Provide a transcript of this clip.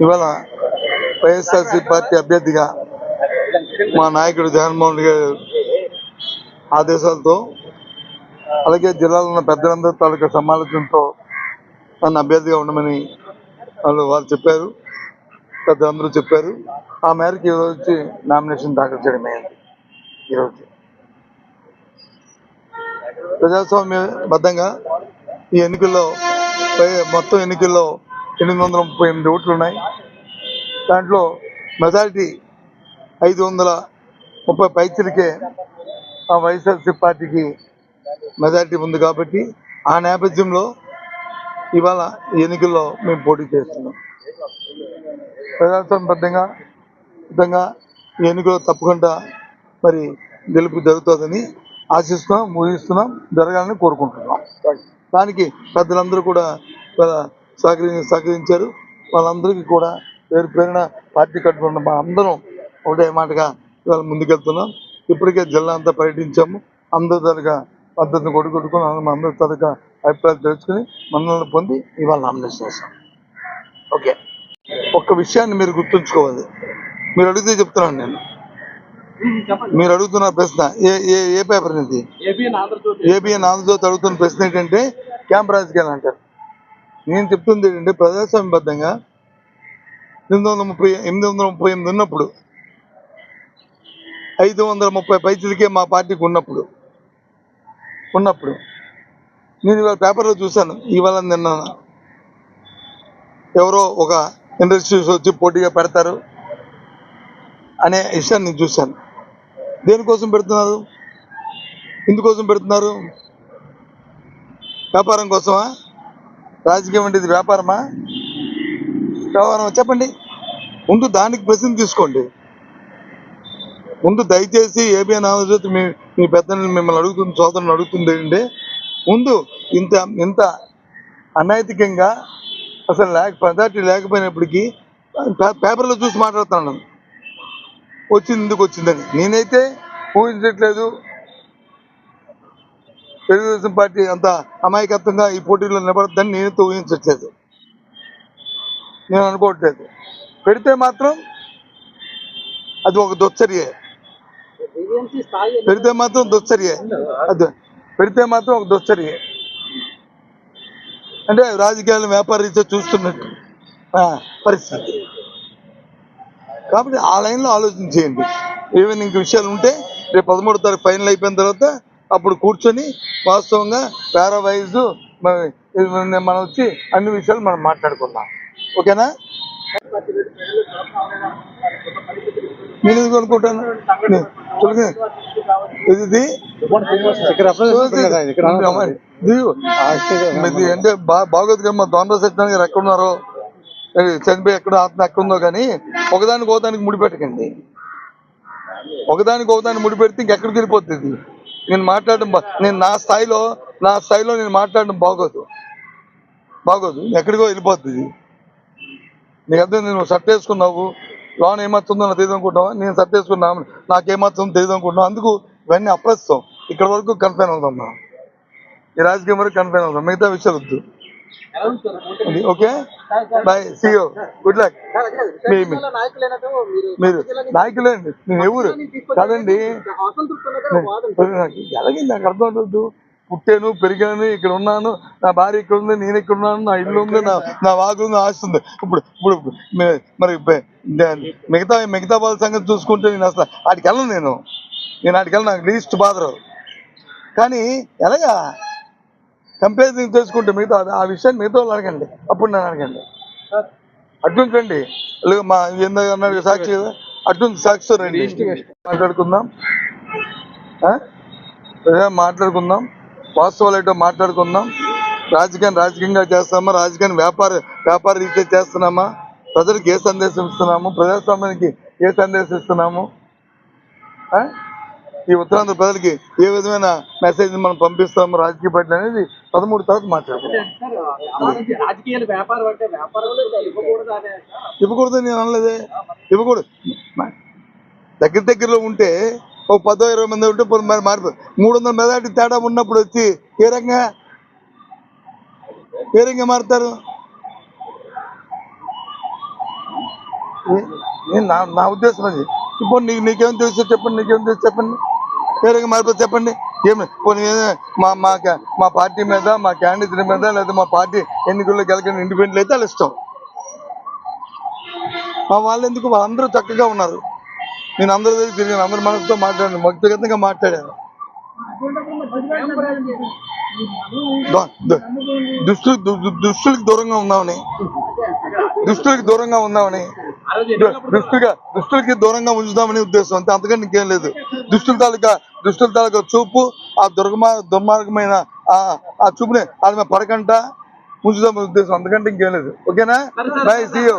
ఇవాళ YSRC party అభ్యర్థిగా మా నాయకుడు జగన్మోహన్ రెడ్డి గారి ఆదేశాలతో అలాగే జిల్లాలో ఉన్న పెద్దలందరూ తాలూకా సమాలోచనతో నన్ను అభ్యర్థిగా ఉండమని వాళ్ళు వాళ్ళు చెప్పారు. పెద్దలందరూ చెప్పారు. ఆ మేరకు ఈరోజు వచ్చి నామినేషన్ దాఖలు చేయడం అయింది ఈరోజు ప్రజాస్వామ్యబద్ధంగా ఈ ఎన్నికల్లో మొత్తం ఎన్నికల్లో ఎనిమిది వందల ముప్పై ఎనిమిది ఓట్లు ఉన్నాయి దాంట్లో మెజారిటీ ఐదు వందల ముప్పై పైచలకే ఆ వైఎస్ఆర్సీ పార్టీకి మెజారిటీ ఉంది కాబట్టి ఆ నేపథ్యంలో ఇవాళ ఎన్నికల్లో మేము పోటీ చేస్తున్నాం. ప్రజాస్వామ్యబద్ధంగా విధంగా ఈ ఎన్నికల్లో తప్పకుండా మరి గెలుపు జరుగుతుందని ఆశిస్తున్నాం ఊహిస్తున్నాం జరగాలని కోరుకుంటున్నాం. దానికి పెద్దలందరూ కూడా ఇవాళ సహకరి సహకరించారు. వాళ్ళందరికీ కూడా పేరు పేరున పార్టీ కట్టుకున్న మా అందరం ఒకటే మాటగా ఇవాళ ముందుకెళ్తున్నాం. ఇప్పటికే జిల్లా అంతా పర్యటించాము. అందరి తరగా పద్ధతిని కొడుకొట్టుకుని అందరి తరగా అభిప్రాయాలు తెలుసుకుని మనల్ని పొంది ఇవాళ నామినేషన్ చేస్తాం ఓకే. ఒక్క విషయాన్ని మీరు గుర్తుంచుకోవాలి. మీరు అడిగితే చెప్తున్నాను నేను. మీరు అడుగుతున్న ప్రశ్న ఏ ఏ ఏ పేపర్ ఇది? ఏబిఎన్ ఆంధ్రజ్యోతి అడుగుతున్న ప్రశ్న ఏంటంటే క్యాంప్ రాజకీయాలు అంటారు. నేను చెప్తుంది ఏంటంటే ప్రజాస్వామ్యబద్ధంగా ఎనిమిది వందల ముప్పై ఎనిమిది వందల ముప్పై ఎనిమిది ఉన్నప్పుడు ఐదు వందల ముప్పై పైసలకే మా పార్టీకి ఉన్నప్పుడు ఉన్నప్పుడు నేను ఇవాళ పేపర్లో చూశాను ఇవాళ నిన్న ఎవరో ఒక ఇండస్ట్రీస్ వచ్చి పోటీగా పెడతారు అనే విషయాన్ని నేను చూశాను. దేనికోసం పెడుతున్నారు? ఎందుకోసం పెడుతున్నారు? వ్యాపారం కోసమా? రాజకీయం అంటే ఇది వ్యాపారమా? వ్యవహారం చెప్పండి. ముందు దానికి ప్రశ్న తీసుకోండి. ముందు దయచేసి ఏబిఎన్ ఆంధ్రజ్యోతి మీ మీ పెద్దల్ని మిమ్మల్ని అడుగుతుంది సోదరుని అడుగుతుంది ఏంటంటే ముందు ఇంత ఇంత అనైతికంగా అసలు లేక పదార్థి లేకపోయినప్పటికీ పేపర్లో చూసి మాట్లాడుతున్నాను. వచ్చింది ఎందుకు వచ్చిందని. నేనైతే ఊహించట్లేదు. తెలుగుదేశం పార్టీ అంత అమాయకత్వంగా ఈ పోటీలో నిలబడద్దని నేనైతే ఊహించట్లేదు నేను అనుకోవట్లేదు. పెడితే మాత్రం అది ఒక దుచ్చర్యే. పెడితే మాత్రం దుచ్చర్యే. అది పెడితే మాత్రం ఒక దుచ్చర్యే. అంటే రాజకీయాలను వ్యాపార రీత్యా చూస్తున్నట్టు పరిస్థితి. కాబట్టి ఆ లైన్లో ఆలోచన చేయండి. ఏమైనా ఇంక విషయాలు ఉంటే రేపు పదమూడో తారీఖు ఫైనల్ అయిపోయిన తర్వాత అప్పుడు కూర్చొని వాస్తవంగా పారావైజ్ మనం వచ్చి అన్ని విషయాలు మనం మాట్లాడుకుందాం. ఓకేనా? నేను ఎందుకు అనుకుంటాను ఇది అంటే బాగోదు కదా మా దొండ సత్యానికి గారు ఎక్కడ ఉన్నారో ఏ, చనిపోయి ఎక్కడ ఆత్మ ఎక్కడ ఉందో కానీ ఒకదానికి ఒకదానికి ముడిపెట్టకండి. ఒకదానికి ఒకదాన్ని ముడిపెడితే ఇంకెక్కడికి వెళ్ళిపోతుంది? నేను మాట్లాడడం నేను నా స్థాయిలో నా స్థాయిలో నేను మాట్లాడడం బాగోదు. బాగోదు. ఎక్కడికో వెళ్ళిపోతుంది నీకు నేను షర్ట్ వేసుకున్నావు లోన్ ఏమవుతుందో నాకు తెలియదు అనుకుంటున్నావు? నేను షర్ట్ వేసుకున్నాను నాకేమవుతుందో తెలియదు అనుకుంటున్నావు? అందుకు ఇవన్నీ అప్రస్తుతం. ఇక్కడ వరకు కన్ఫైన్ అవుతాం ఈ రాజకీయం వరకు కన్ఫైన్ అవుతాం. మిగతా విషయాలు వద్దు. ఓకే బాయ్ సీఓ గుడ్ లక్ మీరు నాయకులే అండి నేను ఎవరు కాదండి ఎలాగే నాకు అర్థం అవుతుంది పుట్టాను పెరిగాను ఇక్కడ ఉన్నాను నా భార్య ఇక్కడ ఉంది నేను ఇక్కడ ఉన్నాను నా ఇల్లు ఉంది నా నా వాకులు ఉంది ఆస్తి ఉంది ఇప్పుడు ఇప్పుడు మరి మిగతా మిగతా వాళ్ళ సంగతి చూసుకుంటే నేను అసలు వాటికి వెళ్ళను నేను నేను వాటికి వెళ్ళను నాకు లీస్ట్ బాధరు కానీ ఎలాగా కంపారిజన్ చేసుకుంటే మిగతా ఆ విషయాన్ని మిగతా వాళ్ళు అడగండి. అప్పుడు నేను అడగండి. అట్లుంటండి మా ఏందో అన్నాడు సాక్షి కదా. అటువంటి సాక్షి రండి. మాట్లాడుకుందాం. ఆ? మాట్లాడుకుందాం. వాస్తవాలు ఏంటో మాట్లాడుకుందాం. రాజకీయం రాజకీయంగా చేస్తామా? రాజకీయాన్ని వ్యాపార వ్యాపార రీత్యా చేస్తున్నామా? ప్రజలకు ఏ సందేశం ఇస్తున్నాము? ప్రజాస్వామ్యానికి ఏ సందేశం ఇస్తున్నాము? ఆ? ఈ ఉత్తరాంధ్ర ప్రజలకి ఏ విధమైన మెసేజ్ మనం పంపిస్తాము రాజకీయ పార్టీ అనేది పదమూడు తర్వాత వ్యాపారం ఇవ్వకూడదు నేను అనలేదే. ఇవ్వకూడదు. దగ్గర దగ్గరలో ఉంటే ఒక పదో ఇరవై మంది ఉంటే మరి మార్పు. మూడు వందల మెజార్టీ తేడా ఉన్నప్పుడు వచ్చి ఏ రకంగా ఏ రకంగా మారుతారు? నా నా ఉద్దేశం అది. ఇప్పుడు నీకు నీకేం తెలుసు చెప్పండి నీకేం తెలుసు చెప్పండి. వేరేగా మారిపోతే చెప్పండి. ఏమి పోనీ మా మా మా పార్టీ మీద మా క్యాండిడేట్ మీద లేదా మా పార్టీ ఎన్నికల్లో గెలకని ఇండిపెండెంట్ అయితే అలా ఇష్టం. మా వాళ్ళు ఎందుకు? వాళ్ళందరూ చక్కగా ఉన్నారు. నేను అందరి దగ్గర తిరిగాను. అందరి మనసుతో మాట్లాడాను. వ్యక్తిగతంగా మాట్లాడాను. దు- దు- దుష్టులు దు- దు- దుష్టులకు దూరంగా ఉందామని దుష్టులకు దూరంగా ఉందామని ఆ రోజు దు- ఎన్నికలప్పుడు దుష్టుగా దుష్టులకి దూరంగా ఉంచుదామని ఉద్దేశం. అంతే అంతకంటే ఇంకేం లేదు. దుష్టుల తాలూకా దుష్టుల తాలూకా చూపు ఆ దుర్గమా దుర్మార్గమైన ఆ ఆ చూపుని మీద పడకంట. ఉంచుదామని ఉద్దేశం. అంతకంటే ఇంకేం లేదు. ఓకేనా? Bye see you